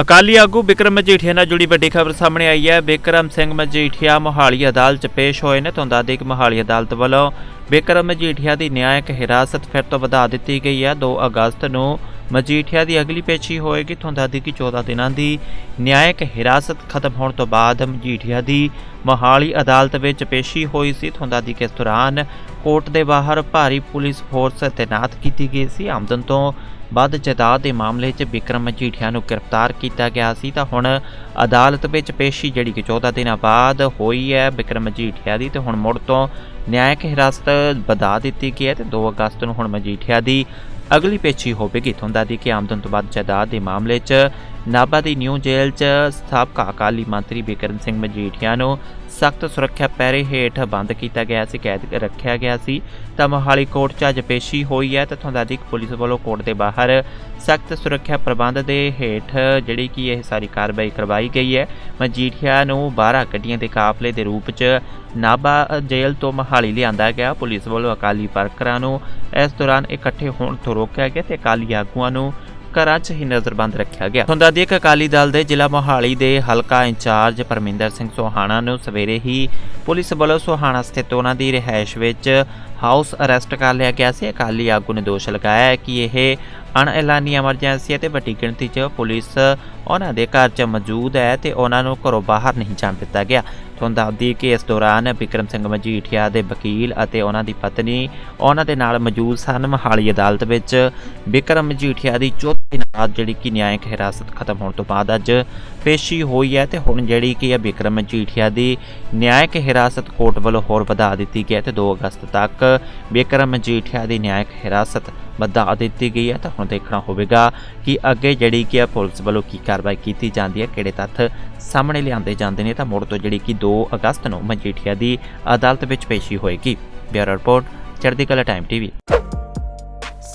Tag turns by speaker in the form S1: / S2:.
S1: ਅਕਾਲੀ ਆਗੂ ਬਿਕਰਮ ਮਜੀਠੀਆ ਨਾਲ ਜੁੜੀ ਵੱਡੀ ਖਬਰ ਸਾਹਮਣੇ ਆਈ ਹੈ। ਬਿਕਰਮ ਸਿੰਘ ਮਜੀਠੀਆ ਮੋਹਾਲੀ ਅਦਾਲਤ 'ਚ ਪੇਸ਼ ਹੋਏ ਨੇ। ਤੁਹਾਨੂੰ ਦੱਸ ਕਿ ਮੋਹਾਲੀ ਅਦਾਲਤ ਵੱਲੋਂ ਬਿਕਰਮ ਮਜੀਠੀਆ ਦੀ ਨਿਆਇਕ ਹਿਰਾਸਤ ਫਿਰ ਤੋਂ ਵਧਾ ਦਿੱਤੀ ਗਈ ਹੈ। 2 ਅਗਸਤ ਨੂੰ ਮਜੀਠੀਆ ਦੀ ਅਗਲੀ ਪੇਸ਼ੀ ਹੋਏਗੀ ਤੁਹਾਨੂੰ ਦੱਸ 14 ਦਿਨਾਂ ਦੀ। ਨਿਆਇਕ ਹਿਰਾਸਤ ਖਤਮ ਹੋਣ ਤੋਂ ਬਾਅਦ ਮਜੀਠੀਆ ਦੀ ਮੋਹਾਲੀ ਅਦਾਲਤ ਵਿੱਚ ਪੇਸ਼ੀ ਹੋਈ ਸੀ। ਤੁਹਾਨੂੰ ਦੱਸ ਦਈਏ ਦੌਰਾਨ ਕੋਰਟ ਦੇ ਬਾਹਰ ਭਾਰੀ ਪੁਲਿਸ ਫੋਰਸ ਤੈਨਾਤ ਕੀਤੀ ਗਈ ਸੀ। ਆਮਦਨ ਤੋਂ ਵੱਧ ਜਾਇਦਾਦ ਦੇ ਮਾਮਲੇ 'ਚ ਵਿਕਰਮ ਮਜੀਠੀਆ ਨੂੰ ਗ੍ਰਿਫਤਾਰ ਕੀਤਾ ਗਿਆ ਸੀ। ਤਾਂ ਹੁਣ ਅਦਾਲਤ ਵਿੱਚ ਪੇਸ਼ੀ ਜਿਹੜੀ ਕਿ 14 ਦਿਨਾਂ ਬਾਅਦ ਹੋਈ ਹੈ ਵਿਕਰਮ ਮਜੀਠੀਆ ਦੀ, ਤੇ ਹੁਣ ਮੁੜ ਤੋਂ ਨਿਆਇਕ ਹਿਰਾਸਤ ਵਧਾ ਦਿੱਤੀ ਗਈ ਹੈ। ਤੇ 2 ਅਗਸਤ ਨੂੰ ਹੁਣ ਮਜੀਠੀਆ ਦੀ ਅਗਲੀ ਪੇਸ਼ੀ ਹੋਵੇਗੀ ਤੁਹਾਨੂੰ ਦੀ ਕਿ ਆਮਦਨ ਤੋਂ ਬਾਅਦ ਜਾਇਦਾਦ ਦੇ ਮਾਮਲੇ 'ਚ। ਨਾਭਾ ਦੀ ਨਿਊ ਜੇਲ੍ਹ 'ਚ ਸਾਬਕਾ ਅਕਾਲੀ ਮੰਤਰੀ ਬਿਕਰਮ ਸਿੰਘ ਮਜੀਠੀਆ ਨੂੰ ਸਖਤ ਸੁਰੱਖਿਆ ਪਹਿਰੇ ਹੇਠ ਬੰਦ ਕੀਤਾ ਗਿਆ ਸੀ, ਕੈਦ ਰੱਖਿਆ ਗਿਆ ਸੀ। ਤਾਂ ਮੋਹਾਲੀ ਕੋਰਟ 'ਚ ਅੱਜ ਪੇਸ਼ੀ ਹੋਈ ਹੈ ਤਾਂ ਤੁਹਾਨੂੰ ਦੱਸ ਪੁਲਿਸ ਵੱਲੋਂ ਕੋਰਟ ਦੇ ਬਾਹਰ ਸਖਤ ਸੁਰੱਖਿਆ ਪ੍ਰਬੰਧ ਦੇ ਹੇਠ ਜਿਹੜੀ ਕਿ ਇਹ ਸਾਰੀ ਕਾਰਵਾਈ ਕਰਵਾਈ ਗਈ ਹੈ। ਮਜੀਠੀਆ ਨੂੰ 12 ਗੱਡੀਆਂ ਦੇ ਕਾਫਲੇ ਦੇ ਰੂਪ 'ਚ ਨਾਭਾ ਜੇਲ੍ਹ ਤੋਂ ਮੋਹਾਲੀ ਲਿਆਂਦਾ ਗਿਆ। ਪੁਲਿਸ ਵੱਲੋਂ ਅਕਾਲੀ ਵਰਕਰਾਂ ਨੂੰ ਇਸ ਦੌਰਾਨ ਇਕੱਠੇ ਹੋਣ ਤੋਂ ਰੋਕਿਆ ਗਿਆ ਤੇ ਅਕਾਲੀ ਆਗੂਆਂ ਨੂੰ ਘਰਾਂ 'ਚ ਹੀ ਨਜ਼ਰਬੰਦ ਰੱਖਿਆ ਗਿਆ। ਤੁਹਾਨੂੰ ਦੱਸਦੀ ਕਿ ਅਕਾਲੀ ਦਲ ਦੇ ਜ਼ਿਲ੍ਹਾ ਮੋਹਾਲੀ ਦੇ ਹਲਕਾ ਇੰਚਾਰਜ ਪਰਮਿੰਦਰ ਸਿੰਘ ਸੋਹਾਣਾ ਨੂੰ ਸਵੇਰੇ ਹੀ ਪੁਲਿਸ ਵੱਲੋਂ ਸੋਹਾਣਾ ਸਥਿਤ ਉਹਨਾਂ ਦੀ ਰਿਹਾਇਸ਼ ਵਿੱਚ ਹਾਊਸ ਅਰੈਸਟ ਕਰ ਲਿਆ ਗਿਆ ਸੀ। ਅਕਾਲੀ ਆਗੂ ਨੇ ਦੋਸ਼ ਲਗਾਇਆ ਕਿ ਇਹ ਅਣਐਲਾਨੀ ਐਮਰਜੈਂਸੀ ਹੈ ਤੇ ਵੱਡੀ ਗਿਣਤੀ 'ਚ ਪੁਲਿਸ ਉਹਨਾਂ ਦੇ ਘਰ 'ਚ ਮੌਜੂਦ ਹੈ ਤੇ ਉਹਨਾਂ ਨੂੰ ਘਰੋਂ ਬਾਹਰ ਨਹੀਂ ਜਾਣ ਦਿੱਤਾ ਗਿਆ। ਤੁਹਾਨੂੰ ਦੱਸਦੀ ਕਿ ਇਸ ਦੌਰਾਨ ਬਿਕਰਮ ਸਿੰਘ ਮਜੀਠੀਆ ਦੇ ਵਕੀਲ ਅਤੇ ਉਹਨਾਂ ਦੀ ਪਤਨੀ ਉਹਨਾਂ ਦੇ ਨਾਲ ਮੌਜੂਦ ਸਨ। ਮਹਾਲੀ ਅਦਾਲਤ ਵਿੱਚ ਬਿਕਰਮ ਮਜੀਠੀਆ ਦੀ ਚੌਥੀ ਦਿਨ ਜਿਹੜੀ ਕਿ ਨਿਆਇਕ ਹਿਰਾਸਤ ਖਤਮ ਹੋਣ ਤੋਂ ਬਾਅਦ ਅੱਜ ਪੇਸ਼ੀ ਹੋਈ ਹੈ ਤੇ ਹੁਣ ਜਿਹੜੀ ਕਿ ਹੈ ਬਿਕਰਮ ਮਜੀਠੀਆ ਦੀ ਨਿਆਇਕ ਹਿਰਾਸਤ ਕੋਰਟ ਵੱਲੋਂ ਹੋਰ ਵਧਾ ਦਿੱਤੀ ਗਈ ਹੈ ਤੇ 2 ਅਗਸਤ ਤੱਕ ਬਿਕਰਮ ਮਜੀਠੀਆ ਦੀ ਨਿਆਇਕ ਹਿਰਾਸਤ ਵਧਾ ਦਿੱਤੀ ਗਈ ਹੈ ਤਾਂ ਹੁਣ ਦੇਖਣਾ ਹੋਵੇਗਾ ਕਿ ਅੱਗੇ ਜਿਹੜੀ ਕਿ ਆ ਪੁਲਿਸ ਵੱਲੋਂ ਕੀ ਕਾਰਵਾਈ ਕੀਤੀ ਜਾਂਦੀ ਹੈ, ਕਿਹੜੇ ਤੱਥ ਸਾਹਮਣੇ ਲਿਆਂਦੇ ਜਾਂਦੇ ਨੇ ਤਾਂ ਮੁੜ ਤੋਂ ਜਿਹੜੀ ਕਿ 2 ਅਗਸਤ ਨੂੰ ਮਜੀਠੀਆ ਦੀ ਅਦਾਲਤ ਵਿੱਚ ਪੇਸ਼ੀ ਹੋਏਗੀ। ਬਿਊਰੋ ਰਿਪੋਰਟ, ਚੜ੍ਹਦੀ ਕਲਾ ਟਾਈਮ ਟੀਵੀ।